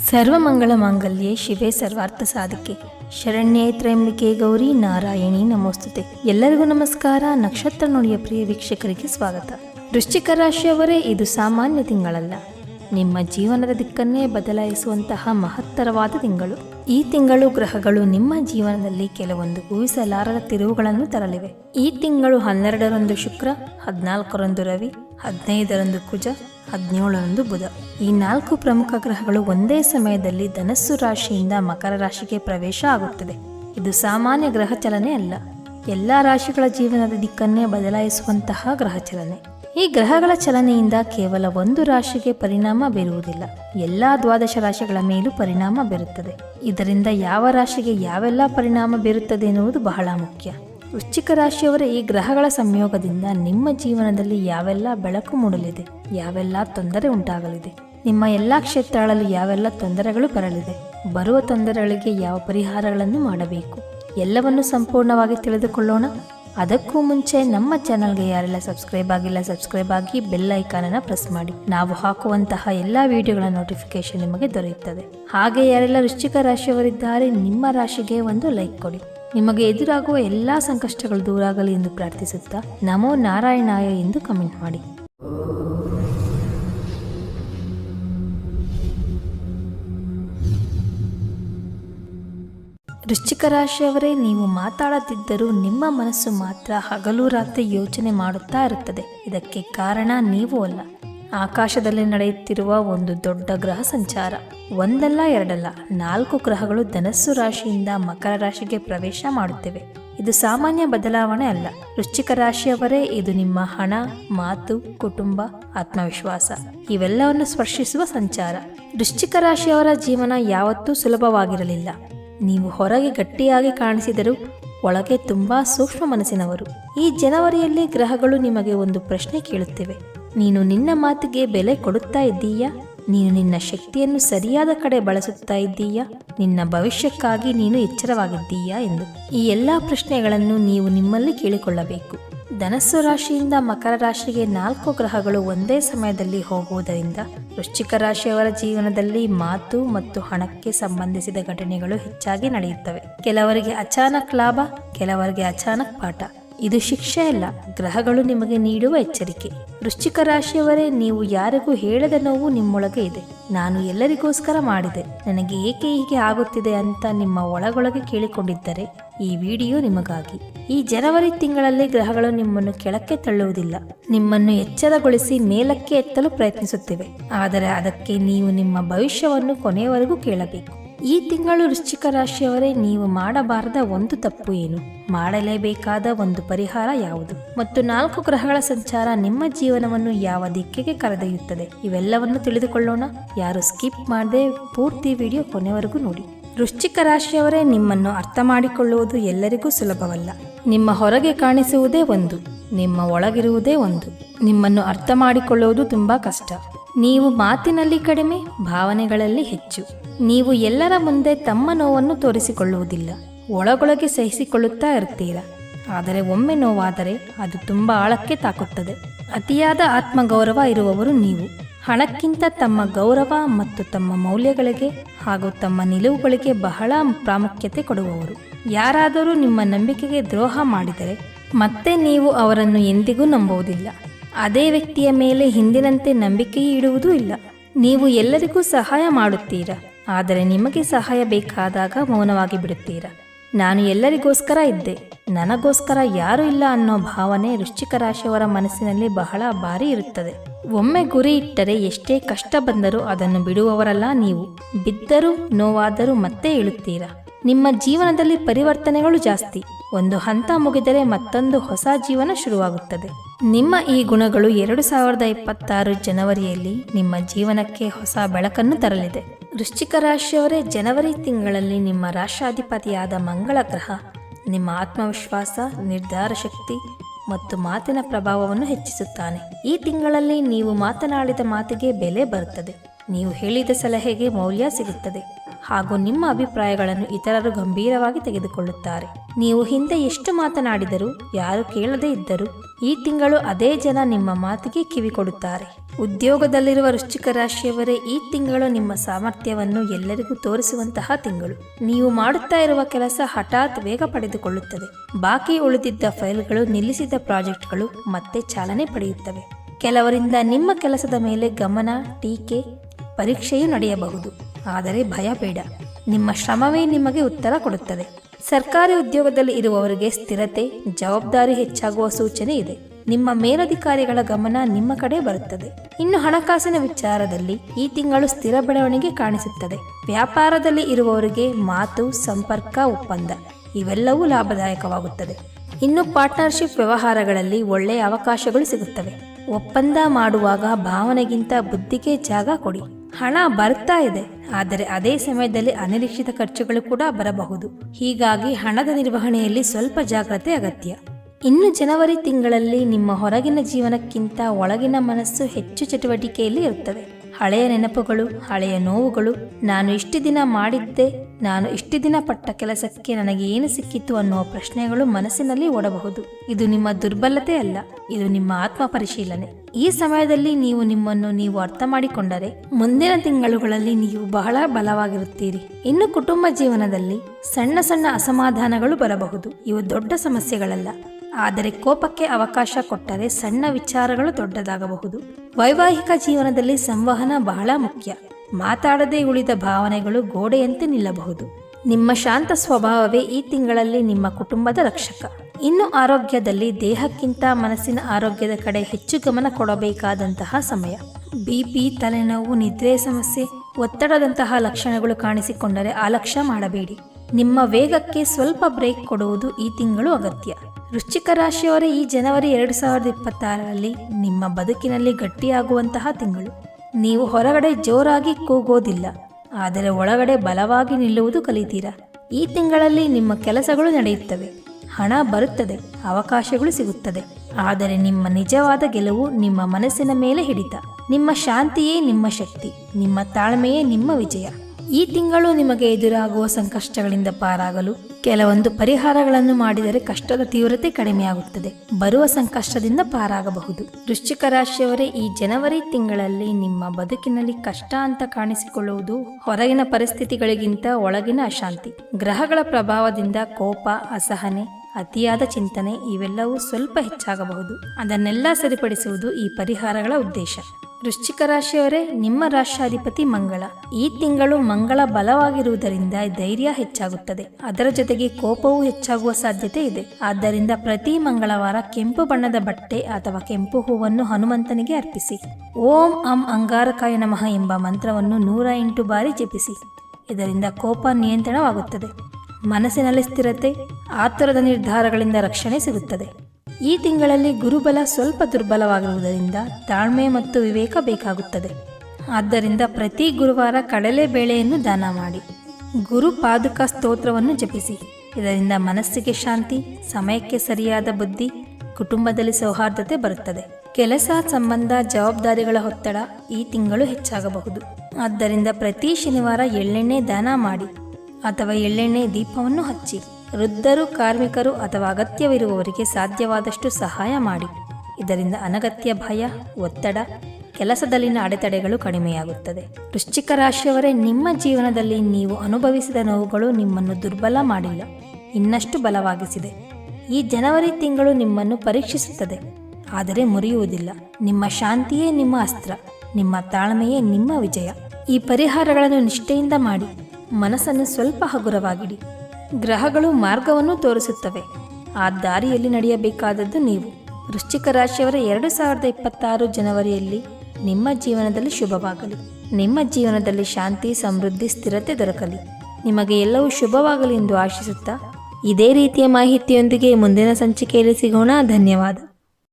ಸರ್ವಮಂಗಳ ಮಾಂಗಲ್ಯೆ ಶಿವೆ ಸರ್ವಾರ್ಥ ಸಾಧಿಕೆ. ಶರಣ್ಯೇ ತ್ರಯಂಬಿಕೆ ಗೌರಿ ನಾರಾಯಣಿ ನಮೋಸ್ತುತೆ. ಎಲ್ಲರಿಗೂ ನಮಸ್ಕಾರ. ನಕ್ಷತ್ರ ನುಡಿಯ ಪ್ರಿಯ ವೀಕ್ಷಕರಿಗೆ ಸ್ವಾಗತ. ವೃಶ್ಚಿಕ ರಾಶಿಯವರೇ, ಇದು ಸಾಮಾನ್ಯ ತಿಂಗಳಲ್ಲ. ನಿಮ್ಮ ಜೀವನದ ದಿಕ್ಕನ್ನೇ ಬದಲಾಯಿಸುವಂತಹ ಮಹತ್ತರವಾದ ತಿಂಗಳು. ಈ ತಿಂಗಳು ಗ್ರಹಗಳು ನಿಮ್ಮ ಜೀವನದಲ್ಲಿ ಕೆಲವೊಂದು ಊಹಿಸಲಾರದ ತಿರುವುಗಳನ್ನು ತರಲಿವೆ. ಈ ತಿಂಗಳು ಹನ್ನೆರಡರಂದು ಶುಕ್ರ, ಹದಿನಾಲ್ಕರಂದು ರವಿ, ಹದಿನೈದರಂದು ಕುಜ, ಹದಿನೇಳರಂದು ಬುಧ. ಈ ನಾಲ್ಕು ಪ್ರಮುಖ ಗ್ರಹಗಳು ಒಂದೇ ಸಮಯದಲ್ಲಿ ಧನಸ್ಸು ರಾಶಿಯಿಂದ ಮಕರ ರಾಶಿಗೆ ಪ್ರವೇಶ ಆಗುತ್ತದೆ. ಇದು ಸಾಮಾನ್ಯ ಗ್ರಹ ಚಲನೆ ಅಲ್ಲ. ಎಲ್ಲ ರಾಶಿಗಳ ಜೀವನದ ದಿಕ್ಕನ್ನೇ ಬದಲಾಯಿಸುವಂತಹ ಗ್ರಹ ಚಲನೆ. ಈ ಗ್ರಹಗಳ ಚಲನೆಯಿಂದ ಕೇವಲ ಒಂದು ರಾಶಿಗೆ ಪರಿಣಾಮ ಬೀರುವುದಿಲ್ಲ. ಎಲ್ಲ ದ್ವಾದಶ ರಾಶಿಗಳ ಮೇಲೂ ಪರಿಣಾಮ ಬೀರುತ್ತದೆ. ಇದರಿಂದ ಯಾವ ರಾಶಿಗೆ ಯಾವೆಲ್ಲ ಪರಿಣಾಮ ಬೀರುತ್ತದೆ ಎನ್ನುವುದು ಬಹಳ ಮುಖ್ಯ. ವೃಶ್ಚಿಕ ರಾಶಿಯವರ ಈ ಗ್ರಹಗಳ ಸಂಯೋಗದಿಂದ ನಿಮ್ಮ ಜೀವನದಲ್ಲಿ ಯಾವೆಲ್ಲ ಬೆಳಕು ಮೂಡಲಿದೆ, ಯಾವೆಲ್ಲ ತೊಂದರೆ ಉಂಟಾಗಲಿದೆ, ನಿಮ್ಮ ಎಲ್ಲ ಕ್ಷೇತ್ರಗಳಲ್ಲಿ ಯಾವೆಲ್ಲ ತೊಂದರೆಗಳು ಬರಲಿದೆ, ಬರುವ ತೊಂದರೆಗಳಿಗೆ ಯಾವ ಪರಿಹಾರಗಳನ್ನು ಮಾಡಬೇಕು, ಎಲ್ಲವನ್ನು ಸಂಪೂರ್ಣವಾಗಿ ತಿಳಿದುಕೊಳ್ಳೋಣ. ಅದಕ್ಕೂ ಮುಂಚೆ ನಮ್ಮ ಚಾನಲ್ಗೆ ಯಾರೆಲ್ಲ ಸಬ್ಸ್ಕ್ರೈಬ್ ಆಗಿಲ್ಲ, ಸಬ್ಸ್ಕ್ರೈಬ್ ಆಗಿ ಬೆಲ್ ಐಕಾನನ್ನು ಪ್ರೆಸ್ ಮಾಡಿ. ನಾವು ಹಾಕುವಂತಹ ಎಲ್ಲ ವಿಡಿಯೋಗಳ ನೋಟಿಫಿಕೇಶನ್ ನಿಮಗೆ ದೊರೆಯುತ್ತದೆ. ಹಾಗೆ ಯಾರೆಲ್ಲ ವೃಶ್ಚಿಕ ರಾಶಿಯವರಿದ್ದಾರೆ, ನಿಮ್ಮ ರಾಶಿಗೆ ಒಂದು ಲೈಕ್ ಕೊಡಿ. ನಿಮಗೆ ಎದುರಾಗುವ ಎಲ್ಲ ಸಂಕಷ್ಟಗಳು ದೂರಾಗಲಿ ಎಂದು ಪ್ರಾರ್ಥಿಸುತ್ತಾ ನಮೋ ನಾರಾಯಣಾಯ ಎಂದು ಕಮೆಂಟ್ ಮಾಡಿ. ವೃಶ್ಚಿಕ ರಾಶಿಯವರೇ, ನೀವು ಮಾತಾಡದಿದ್ದರೂ ನಿಮ್ಮ ಮನಸ್ಸು ಮಾತ್ರ ಹಗಲು ರಾತ್ರಿ ಯೋಚನೆ ಮಾಡುತ್ತಾ ಇರುತ್ತದೆ. ಇದಕ್ಕೆ ಕಾರಣ ನೀವು ಅಲ್ಲ. ಆಕಾಶದಲ್ಲಿ ನಡೆಯುತ್ತಿರುವ ಒಂದು ದೊಡ್ಡ ಗ್ರಹ ಸಂಚಾರ. ಒಂದಲ್ಲ, ಎರಡಲ್ಲ, ನಾಲ್ಕು ಗ್ರಹಗಳು ಧನಸ್ಸು ರಾಶಿಯಿಂದ ಮಕರ ರಾಶಿಗೆ ಪ್ರವೇಶ ಮಾಡುತ್ತಿವೆ. ಇದು ಸಾಮಾನ್ಯ ಬದಲಾವಣೆ ಅಲ್ಲ. ವೃಶ್ಚಿಕ ರಾಶಿಯವರೇ, ಇದು ನಿಮ್ಮ ಹಣ, ಮಾತು, ಕುಟುಂಬ, ಆತ್ಮವಿಶ್ವಾಸ. ಇವೆಲ್ಲವನ್ನು ಸ್ಪರ್ಶಿಸುವ ಸಂಚಾರ. ವೃಶ್ಚಿಕ ರಾಶಿಯವರ ಜೀವನ ಯಾವತ್ತೂ ಸುಲಭವಾಗಿರಲಿಲ್ಲ. ನೀವು ಹೊರಗೆ ಗಟ್ಟಿಯಾಗಿ ಕಾಣಿಸಿದರೂ ಒಳಗೆ ತುಂಬಾ ಸೂಕ್ಷ್ಮ ಮನಸ್ಸಿನವರು. ಈ ಜನವರಿಯಲ್ಲಿ ಗ್ರಹಗಳು ನಿಮಗೆ ಒಂದು ಪ್ರಶ್ನೆ ಕೇಳುತ್ತಿವೆ. ನೀನು ನಿನ್ನ ಮಾತಿಗೆ ಬೆಲೆ ಕೊಡುತ್ತಾ ಇದ್ದೀಯಾ? ನೀನು ನಿನ್ನ ಶಕ್ತಿಯನ್ನು ಸರಿಯಾದ ಕಡೆ ಬಳಸುತ್ತಾ ಇದ್ದೀಯಾ? ನಿನ್ನ ಭವಿಷ್ಯಕ್ಕಾಗಿ ನೀನು ಎಚ್ಚರವಾಗಿದ್ದೀಯಾ ಎಂದು. ಈ ಎಲ್ಲ ಪ್ರಶ್ನೆಗಳನ್ನು ನೀವು ನಿಮ್ಮಲ್ಲಿ ಕೇಳಿಕೊಳ್ಳಬೇಕು. ಧನಸ್ಸು ರಾಶಿಯಿಂದ ಮಕರ ರಾಶಿಗೆ ನಾಲ್ಕು ಗ್ರಹಗಳು ಒಂದೇ ಸಮಯದಲ್ಲಿ ಹೋಗುವುದರಿಂದ ವೃಶ್ಚಿಕ ರಾಶಿಯವರ ಜೀವನದಲ್ಲಿ ಮಾತು ಮತ್ತು ಹಣಕ್ಕೆ ಸಂಬಂಧಿಸಿದ ಘಟನೆಗಳು ಹೆಚ್ಚಾಗಿ ನಡೆಯುತ್ತವೆ. ಕೆಲವರಿಗೆ ಅಚಾನಕ್ ಲಾಭ, ಕೆಲವರಿಗೆ ಅಚಾನಕ್ ಪಾಠ. ಇದು ಶಿಕ್ಷೆ ಅಲ್ಲ, ಗ್ರಹಗಳು ನಿಮಗೆ ನೀಡುವ ಎಚ್ಚರಿಕೆ. ವೃಶ್ಚಿಕ ರಾಶಿಯವರೇ, ನೀವು ಯಾರಿಗೂ ಹೇಳದ ನೋವು ನಿಮ್ಮೊಳಗೆ ಇದೆ. ನಾನು ಎಲ್ಲರಿಗೋಸ್ಕರ ಮಾಡಿದೆ. ನನಗೆ ಏಕೆ ಹೀಗೆ ಆಗುತ್ತಿದೆ ಅಂತ ನಿಮ್ಮ ಒಳಗೊಳಗೆ ಕೇಳಿಕೊಂಡಿದ್ದರೆ ಈ ವಿಡಿಯೋ ನಿಮಗಾಗಿ. ಈ ಜನವರಿ ತಿಂಗಳಲ್ಲಿ ಗ್ರಹಗಳು ನಿಮ್ಮನ್ನು ಕೆಳಕ್ಕೆ ತಳ್ಳುವುದಿಲ್ಲ. ನಿಮ್ಮನ್ನು ಎಚ್ಚರಗೊಳಿಸಿ ಮೇಲಕ್ಕೆ ಎತ್ತಲು ಪ್ರಯತ್ನಿಸುತ್ತಿವೆ. ಆದರೆ ಅದಕ್ಕೆ ನೀವು ನಿಮ್ಮ ಭವಿಷ್ಯವನ್ನು ಕೊನೆಯವರೆಗೂ ಕೇಳಬೇಕು. ಈ ತಿಂಗಳು ವೃಶ್ಚಿಕ ರಾಶಿಯವರೇ, ನೀವು ಮಾಡಬಾರದ ಒಂದು ತಪ್ಪು ಏನು? ಮಾಡಲೇಬೇಕಾದ ಒಂದು ಪರಿಹಾರ ಯಾವುದು? ಮತ್ತು ನಾಲ್ಕು ಗ್ರಹಗಳ ಸಂಚಾರ ನಿಮ್ಮ ಜೀವನವನ್ನು ಯಾವ ದಿಕ್ಕಿಗೆ ಕರೆದೊಯ್ಯುತ್ತದೆ? ಇವೆಲ್ಲವನ್ನು ತಿಳಿದುಕೊಳ್ಳೋಣ. ಯಾರು ಸ್ಕಿಪ್ ಮಾಡದೆ ಪೂರ್ತಿ ವಿಡಿಯೋ ಕೊನೆವರೆಗೂ ನೋಡಿ. ವೃಶ್ಚಿಕ ರಾಶಿಯವರೇ, ನಿಮ್ಮನ್ನು ಅರ್ಥ ಮಾಡಿಕೊಳ್ಳುವುದು ಎಲ್ಲರಿಗೂ ಸುಲಭವಲ್ಲ. ನಿಮ್ಮ ಹೊರಗೆ ಕಾಣಿಸುವುದೇ ಒಂದು, ನಿಮ್ಮ ಒಳಗಿರುವುದೇ ಒಂದು. ನಿಮ್ಮನ್ನು ಅರ್ಥ ಮಾಡಿಕೊಳ್ಳುವುದು ತುಂಬಾ ಕಷ್ಟ. ನೀವು ಮಾತಿನಲ್ಲಿ ಕಡಿಮೆ, ಭಾವನೆಗಳಲ್ಲಿ ಹೆಚ್ಚು. ನೀವು ಎಲ್ಲರ ಮುಂದೆ ತಮ್ಮ ನೋವನ್ನು ತೋರಿಸಿಕೊಳ್ಳುವುದಿಲ್ಲ. ಒಳಗೊಳಗೆ ಸಹಿಸಿಕೊಳ್ಳುತ್ತಾ ಇರ್ತೀರ ಆದರೆ ಒಮ್ಮೆ ನೋವಾದರೆ ಅದು ತುಂಬ ಆಳಕ್ಕೆ ತಾಕುತ್ತದೆ. ಅತಿಯಾದ ಆತ್ಮಗೌರವ ಇರುವವರು ನೀವು. ಹಣಕ್ಕಿಂತ ತಮ್ಮ ಗೌರವ ಮತ್ತು ತಮ್ಮ ಮೌಲ್ಯಗಳಿಗೆ ಹಾಗೂ ತಮ್ಮ ನಿಲುವುಗಳಿಗೆ ಬಹಳ ಪ್ರಾಮುಖ್ಯತೆ ಕೊಡುವವರು. ಯಾರಾದರೂ ನಿಮ್ಮ ನಂಬಿಕೆಗೆ ದ್ರೋಹ ಮಾಡಿದರೆ ಮತ್ತೆ ನೀವು ಅವರನ್ನು ಎಂದಿಗೂ ನಂಬುವುದಿಲ್ಲ. ಅದೇ ವ್ಯಕ್ತಿಯ ಮೇಲೆ ಹಿಂದಿನಂತೆ ನಂಬಿಕೆ ಇಡುವುದೂ ಇಲ್ಲ. ನೀವು ಎಲ್ಲರಿಗೂ ಸಹಾಯ ಮಾಡುತ್ತೀರಾ? ಆದರೆ ನಿಮಗೆ ಸಹಾಯ ಬೇಕಾದಾಗ ಮೌನವಾಗಿ ಬಿಡುತ್ತೀರಾ? ನಾನು ಎಲ್ಲರಿಗೋಸ್ಕರ ಇದ್ದೆ. ನನಗೋಸ್ಕರ ಯಾರೂ ಇಲ್ಲ ಅನ್ನೋ ಭಾವನೆ ವೃಶ್ಚಿಕ ರಾಶಿಯವರ ಮನಸ್ಸಿನಲ್ಲಿ ಬಹಳ ಭಾರಿ ಇರುತ್ತದೆ. ಒಮ್ಮೆ ಗುರಿ ಇಟ್ಟರೆ ಎಷ್ಟೇ ಕಷ್ಟ ಬಂದರೂ ಅದನ್ನು ಬಿಡುವವರಲ್ಲ ನೀವು. ಬಿದ್ದರೂ, ನೋವಾದರೂ ಮತ್ತೆ ಇಳುತ್ತೀರಾ? ನಿಮ್ಮ ಜೀವನದಲ್ಲಿ ಪರಿವರ್ತನೆಗಳು ಜಾಸ್ತಿ. ಒಂದು ಹಂತ ಮುಗಿದರೆ ಮತ್ತೊಂದು ಹೊಸ ಜೀವನ ಶುರುವಾಗುತ್ತದೆ. ನಿಮ್ಮ ಈ ಗುಣಗಳು ಎರಡು ಸಾವಿರದ ಇಪ್ಪತ್ತಾರು ಜನವರಿಯಲ್ಲಿ ನಿಮ್ಮ ಜೀವನಕ್ಕೆ ಹೊಸ ಬೆಳಕನ್ನು ತರಲಿದೆ. ವೃಶ್ಚಿಕ ರಾಶಿಯವರೇ, ಜನವರಿ ತಿಂಗಳಲ್ಲಿ ನಿಮ್ಮ ರಾಷ್ಟ್ರಾಧಿಪತಿಯಾದ ಮಂಗಳ ಗ್ರಹ, ನಿಮ್ಮ ಆತ್ಮವಿಶ್ವಾಸ, ನಿರ್ಧಾರ ಶಕ್ತಿ ಮತ್ತು ಮಾತಿನ ಪ್ರಭಾವವನ್ನು ಹೆಚ್ಚಿಸುತ್ತಾನೆ. ಈ ತಿಂಗಳಲ್ಲಿ ನೀವು ಮಾತನಾಡಿದ ಮಾತಿಗೆ ಬೆಲೆ ಬರುತ್ತದೆ. ನೀವು ಹೇಳಿದ ಸಲಹೆಗೆ ಮೌಲ್ಯ ಸಿಗುತ್ತದೆ ಹಾಗೂ ನಿಮ್ಮ ಅಭಿಪ್ರಾಯಗಳನ್ನು ಇತರರು ಗಂಭೀರವಾಗಿ ತೆಗೆದುಕೊಳ್ಳುತ್ತಾರೆ. ನೀವು ಹಿಂದೆ ಎಷ್ಟು ಮಾತನಾಡಿದರೂ, ಯಾರು ಕೇಳದೇ ಇದ್ದರೂ, ಈ ತಿಂಗಳು ಅದೇ ಜನ ನಿಮ್ಮ ಮಾತಿಗೆ ಕಿವಿ ಕೊಡುತ್ತಾರೆ ಉದ್ಯೋಗದಲ್ಲಿರುವ ವೃಶ್ಚಿಕ ರಾಶಿಯವರೇ, ಈ ತಿಂಗಳು ನಿಮ್ಮ ಸಾಮರ್ಥ್ಯವನ್ನು ಎಲ್ಲರಿಗೂ ತೋರಿಸುವಂತಹ ತಿಂಗಳು. ನೀವು ಮಾಡುತ್ತಾ ಇರುವ ಕೆಲಸ ಹಠಾತ್ ವೇಗ ಪಡೆದುಕೊಳ್ಳುತ್ತದೆ. ಬಾಕಿ ಉಳಿದಿದ್ದ ಫೈಲ್ಗಳು ನಿಲ್ಲಿಸಿದ ಪ್ರಾಜೆಕ್ಟ್ಗಳು ಮತ್ತೆ ಚಾಲನೆ ಪಡೆಯುತ್ತವೆ. ಕೆಲವರಿಂದ ನಿಮ್ಮ ಕೆಲಸದ ಮೇಲೆ ಗಮನ, ಟೀಕೆ, ಪರೀಕ್ಷೆಯೂ ನಡೆಯಬಹುದು. ಆದರೆ ಭಯ ಬೇಡ. ನಿಮ್ಮ ಶ್ರಮವೇ ನಿಮಗೆ ಉತ್ತರ ಕೊಡುತ್ತದೆ. ಸರ್ಕಾರಿ ಉದ್ಯೋಗದಲ್ಲಿ ಇರುವವರಿಗೆ ಸ್ಥಿರತೆ, ಜವಾಬ್ದಾರಿ ಹೆಚ್ಚಾಗುವ ಸೂಚನೆ ಇದೆ. ನಿಮ್ಮ ಮೇಲಧಿಕಾರಿಗಳ ಗಮನ ನಿಮ್ಮ ಕಡೆ ಬರುತ್ತದೆ. ಇನ್ನು ಹಣಕಾಸಿನ ವಿಚಾರದಲ್ಲಿ ಈ ತಿಂಗಳು ಸ್ಥಿರ ಬೆಳವಣಿಗೆ ಕಾಣಿಸುತ್ತದೆ. ವ್ಯಾಪಾರದಲ್ಲಿ ಇರುವವರಿಗೆ ಮಾತು, ಸಂಪರ್ಕ, ಒಪ್ಪಂದ ಇವೆಲ್ಲವೂ ಲಾಭದಾಯಕವಾಗುತ್ತದೆ. ಇನ್ನು ಪಾರ್ಟ್ನರ್ಶಿಪ್ ವ್ಯವಹಾರಗಳಲ್ಲಿ ಒಳ್ಳೆಯ ಅವಕಾಶಗಳು ಸಿಗುತ್ತವೆ. ಒಪ್ಪಂದ ಮಾಡುವಾಗ ಭಾವನೆಗಿಂತ ಬುದ್ಧಿಗೆ ಜಾಗ ಕೊಡಿ. ಹಣ ಬರ್ತಾ ಇದೆ, ಆದರೆ ಅದೇ ಸಮಯದಲ್ಲಿ ಅನಿರೀಕ್ಷಿತ ಖರ್ಚುಗಳು ಕೂಡ ಬರಬಹುದು. ಹೀಗಾಗಿ ಹಣದ ನಿರ್ವಹಣೆಯಲ್ಲಿ ಸ್ವಲ್ಪ ಜಾಗ್ರತೆ ಅಗತ್ಯ. ಇನ್ನು ಜನವರಿ ತಿಂಗಳಲ್ಲಿ ನಿಮ್ಮ ಹೊರಗಿನ ಜೀವನಕ್ಕಿಂತ ಒಳಗಿನ ಮನಸ್ಸು ಹೆಚ್ಚು ಚಟುವಟಿಕೆಯಲ್ಲಿ ಇರುತ್ತದೆ. ಹಳೆಯ ನೆನಪುಗಳು, ಹಳೆಯ ನೋವುಗಳು, ನಾನು ಇಷ್ಟು ದಿನ ಮಾಡಿದ್ದೆ, ನಾನು ಇಷ್ಟು ದಿನ ಪಟ್ಟ ಕೆಲಸಕ್ಕೆ ನನಗೆ ಏನು ಸಿಕ್ಕಿತು ಅನ್ನುವ ಪ್ರಶ್ನೆಗಳು ಮನಸ್ಸಿನಲ್ಲಿ ಓಡಬಹುದು. ಇದು ನಿಮ್ಮ ದುರ್ಬಲತೆ ಅಲ್ಲ, ಇದು ನಿಮ್ಮ ಆತ್ಮ ಪರಿಶೀಲನೆ ಈ ಸಮಯದಲ್ಲಿ ನೀವು ನಿಮ್ಮನ್ನು ನೀವು ಅರ್ಥ ಮಾಡಿಕೊಂಡರೆ ಮುಂದಿನ ತಿಂಗಳುಗಳಲ್ಲಿ ನೀವು ಬಹಳ ಬಲವಾಗಿರುತ್ತೀರಿ. ಇನ್ನು ಕುಟುಂಬ ಜೀವನದಲ್ಲಿ ಸಣ್ಣ ಸಣ್ಣ ಅಸಮಾಧಾನಗಳು ಬರಬಹುದು. ಇವು ದೊಡ್ಡ ಸಮಸ್ಯೆಗಳಲ್ಲ. ಆದರೆ ಕೋಪಕ್ಕೆ ಅವಕಾಶ ಕೊಟ್ಟರೆ ಸಣ್ಣ ವಿಚಾರಗಳು ದೊಡ್ಡದಾಗಬಹುದು. ವೈವಾಹಿಕ ಜೀವನದಲ್ಲಿ ಸಂವಹನ ಬಹಳ ಮುಖ್ಯ. ಮಾತಾಡದೇ ಉಳಿದ ಭಾವನೆಗಳು ಗೋಡೆಯಂತೆ ನಿಲ್ಲಬಹುದು. ನಿಮ್ಮ ಶಾಂತ ಸ್ವಭಾವವೇ ಈ ತಿಂಗಳಲ್ಲಿ ನಿಮ್ಮ ಕುಟುಂಬದ ರಕ್ಷಕ. ಇನ್ನು ಆರೋಗ್ಯದಲ್ಲಿ ದೇಹಕ್ಕಿಂತ ಮನಸ್ಸಿನ ಆರೋಗ್ಯದ ಕಡೆ ಹೆಚ್ಚು ಗಮನ ಕೊಡಬೇಕಾದಂತಹ ಸಮಯ. ಬಿಪಿ ತಲೆನೋವು, ನಿದ್ರೆ ಸಮಸ್ಯೆ, ಒತ್ತಡದಂತಹ ಲಕ್ಷಣಗಳು ಕಾಣಿಸಿಕೊಂಡರೆ ಆಲಕ್ಷ್ಯ ಮಾಡಬೇಡಿ. ನಿಮ್ಮ ವೇಗಕ್ಕೆ ಸ್ವಲ್ಪ ಬ್ರೇಕ್ ಕೊಡುವುದು ಈ ತಿಂಗಳು ಅಗತ್ಯ. ವೃಶ್ಚಿಕ ರಾಶಿಯವರೇ, ಈ ಜನವರಿ ಎರಡು ಸಾವಿರದ ಇಪ್ಪತ್ತಾರರಲ್ಲಿ ನಿಮ್ಮ ಬದುಕಿನಲ್ಲಿ ಗಟ್ಟಿಯಾಗುವಂತಹ ತಿಂಗಳು. ನೀವು ಹೊರಗಡೆ ಜೋರಾಗಿ ಕೂಗೋದಿಲ್ಲ, ಆದರೆ ಒಳಗಡೆ ಬಲವಾಗಿ ನಿಲ್ಲುವುದು ಕಲಿತೀರಾ. ಈ ತಿಂಗಳಲ್ಲಿ ನಿಮ್ಮ ಕೆಲಸಗಳು ನಡೆಯುತ್ತವೆ, ಹಣ ಬರುತ್ತದೆ, ಅವಕಾಶಗಳು ಸಿಗುತ್ತದೆ, ಆದರೆ ನಿಮ್ಮ ನಿಜವಾದ ಗೆಲುವು ನಿಮ್ಮ ಮನಸ್ಸಿನ ಮೇಲೆ ಹಿಡಿತ. ನಿಮ್ಮ ಶಾಂತಿಯೇ ನಿಮ್ಮ ಶಕ್ತಿ, ನಿಮ್ಮ ತಾಳ್ಮೆಯೇ ನಿಮ್ಮ ವಿಜಯ. ಈ ತಿಂಗಳು ನಿಮಗೆ ಎದುರಾಗುವ ಸಂಕಷ್ಟಗಳಿಂದ ಪಾರಾಗಲು ಕೆಲವೊಂದು ಪರಿಹಾರಗಳನ್ನು ಮಾಡಿದರೆ ಕಷ್ಟದ ತೀವ್ರತೆ ಕಡಿಮೆಯಾಗುತ್ತದೆ. ಬರುವ ಸಂಕಷ್ಟದಿಂದ ಪಾರಾಗಬಹುದು. ವೃಶ್ಚಿಕ ರಾಶಿಯವರೇ, ಈ ಜನವರಿ ತಿಂಗಳಲ್ಲಿ ನಿಮ್ಮ ಬದುಕಿನಲ್ಲಿ ಕಷ್ಟ ಅಂತ ಕಾಣಿಸಿಕೊಳ್ಳುವುದು ಹೊರಗಿನ ಪರಿಸ್ಥಿತಿಗಳಿಗಿಂತ ಒಳಗಿನ ಅಶಾಂತಿ. ಗ್ರಹಗಳ ಪ್ರಭಾವದಿಂದ ಕೋಪ, ಅಸಹನೆ, ಅತಿಯಾದ ಚಿಂತನೆ ಇವೆಲ್ಲವೂ ಸ್ವಲ್ಪ ಹೆಚ್ಚಾಗಬಹುದು. ಅದನ್ನೆಲ್ಲ ಸರಿಪಡಿಸುವುದು ಈ ಪರಿಹಾರಗಳ ಉದ್ದೇಶ. ವೃಶ್ಚಿಕ ರಾಶಿಯವರೇ, ನಿಮ್ಮ ರಾಷ್ಟ್ರಾಧಿಪತಿ ಮಂಗಳ. ಈ ತಿಂಗಳು ಮಂಗಳ ಬಲವಾಗಿರುವುದರಿಂದ ಧೈರ್ಯ ಹೆಚ್ಚಾಗುತ್ತದೆ. ಅದರ ಜೊತೆಗೆ ಕೋಪವೂ ಹೆಚ್ಚಾಗುವ ಸಾಧ್ಯತೆ ಇದೆ. ಆದ್ದರಿಂದ ಪ್ರತಿ ಮಂಗಳವಾರ ಕೆಂಪು ಬಣ್ಣದ ಬಟ್ಟೆ ಅಥವಾ ಕೆಂಪು ಹೂವನ್ನು ಹನುಮಂತನಿಗೆ ಅರ್ಪಿಸಿ. ಓಂ ಅಂ ಅಂಗಾರಕಾಯ ನಮಃ ಎಂಬ ಮಂತ್ರವನ್ನು ನೂರ ಎಂಟು ಬಾರಿ ಜಪಿಸಿ. ಇದರಿಂದ ಕೋಪ ನಿಯಂತ್ರಣವಾಗುತ್ತದೆ. ಮನಸ್ಸಿನಲ್ಲಿ ಸ್ಥಿರತೆ, ಆತುರದ ನಿರ್ಧಾರಗಳಿಂದ ರಕ್ಷಣೆ ಸಿಗುತ್ತದೆ. ಈ ತಿಂಗಳಲ್ಲಿ ಗುರುಬಲ ಸ್ವಲ್ಪ ದುರ್ಬಲವಾಗಿರುವುದರಿಂದ ತಾಳ್ಮೆ ಮತ್ತು ವಿವೇಕ ಬೇಕಾಗುತ್ತದೆ. ಆದ್ದರಿಂದ ಪ್ರತಿ ಗುರುವಾರ ಕಡಲೆ ಬೇಳೆಯನ್ನು ದಾನ ಮಾಡಿ. ಗುರು ಪಾದುಕ ಸ್ತೋತ್ರವನ್ನು ಜಪಿಸಿ. ಇದರಿಂದ ಮನಸ್ಸಿಗೆ ಶಾಂತಿ, ಸಮಯಕ್ಕೆ ಸರಿಯಾದ ಬುದ್ಧಿ, ಕುಟುಂಬದಲ್ಲಿ ಸೌಹಾರ್ದತೆ ಬರುತ್ತದೆ. ಕೆಲಸ ಸಂಬಂಧ ಜವಾಬ್ದಾರಿಗಳ ಒತ್ತಡ ಈ ತಿಂಗಳು ಹೆಚ್ಚಾಗಬಹುದು. ಆದ್ದರಿಂದ ಪ್ರತಿ ಶನಿವಾರ ಎಳ್ಳೆಣ್ಣೆ ದಾನ ಮಾಡಿ ಅಥವಾ ಎಳ್ಳೆಣ್ಣೆ ದೀಪವನ್ನು ಹಚ್ಚಿ. ವೃದ್ಧರು, ಕಾರ್ಮಿಕರು ಅಥವಾ ಅಗತ್ಯವಿರುವವರಿಗೆ ಸಾಧ್ಯವಾದಷ್ಟು ಸಹಾಯ ಮಾಡಿ. ಇದರಿಂದ ಅನಗತ್ಯ ಭಯ, ಒತ್ತಡ, ಕೆಲಸದಲ್ಲಿನ ಅಡೆತಡೆಗಳು ಕಡಿಮೆಯಾಗುತ್ತದೆ. ವೃಶ್ಚಿಕ ರಾಶಿಯವರೇ, ನಿಮ್ಮ ಜೀವನದಲ್ಲಿ ನೀವು ಅನುಭವಿಸಿದ ನೋವುಗಳು ನಿಮ್ಮನ್ನು ದುರ್ಬಲ ಮಾಡಿಲ್ಲ, ಇನ್ನಷ್ಟು ಬಲವಾಗಿಸಿದೆ. ಈ ಜನವರಿ ತಿಂಗಳು ನಿಮ್ಮನ್ನು ಪರೀಕ್ಷಿಸುತ್ತದೆ. ಆದರೆ ಮುರಿಯುವುದಿಲ್ಲ. ನಿಮ್ಮ ಶಾಂತಿಯೇ ನಿಮ್ಮ ಅಸ್ತ್ರ, ನಿಮ್ಮ ತಾಳ್ಮೆಯೇ ನಿಮ್ಮ ವಿಜಯ. ಈ ಪರಿಹಾರಗಳನ್ನು ನಿಷ್ಠೆಯಿಂದ ಮಾಡಿ, ಮನಸ್ಸನ್ನು ಸ್ವಲ್ಪ ಹಗುರವಾಗಿಡಿ. ಗ್ರಹಗಳು ಮಾರ್ಗವನ್ನು ತೋರಿಸುತ್ತವೆ. ಆ ದಾರಿಯಲ್ಲಿ ನಡೆಯಬೇಕಾದದ್ದು ನೀವು. ವೃಶ್ಚಿಕ ರಾಶಿಯವರ ಎರಡು ಸಾವಿರದ ಇಪ್ಪತ್ತಾರು ಜನವರಿಯಲ್ಲಿ ನಿಮ್ಮ ಜೀವನದಲ್ಲಿ ಶುಭವಾಗಲಿ. ನಿಮ್ಮ ಜೀವನದಲ್ಲಿ ಶಾಂತಿ, ಸಮೃದ್ಧಿ, ಸ್ಥಿರತೆ ದೊರಕಲಿ. ನಿಮಗೆ ಎಲ್ಲವೂ ಶುಭವಾಗಲಿ ಎಂದು ಆಶಿಸುತ್ತಾ ಇದೇ ರೀತಿಯ ಮಾಹಿತಿಯೊಂದಿಗೆ ಮುಂದಿನ ಸಂಚಿಕೆಯಲ್ಲಿ ಸಿಗೋಣ. ಧನ್ಯವಾದ.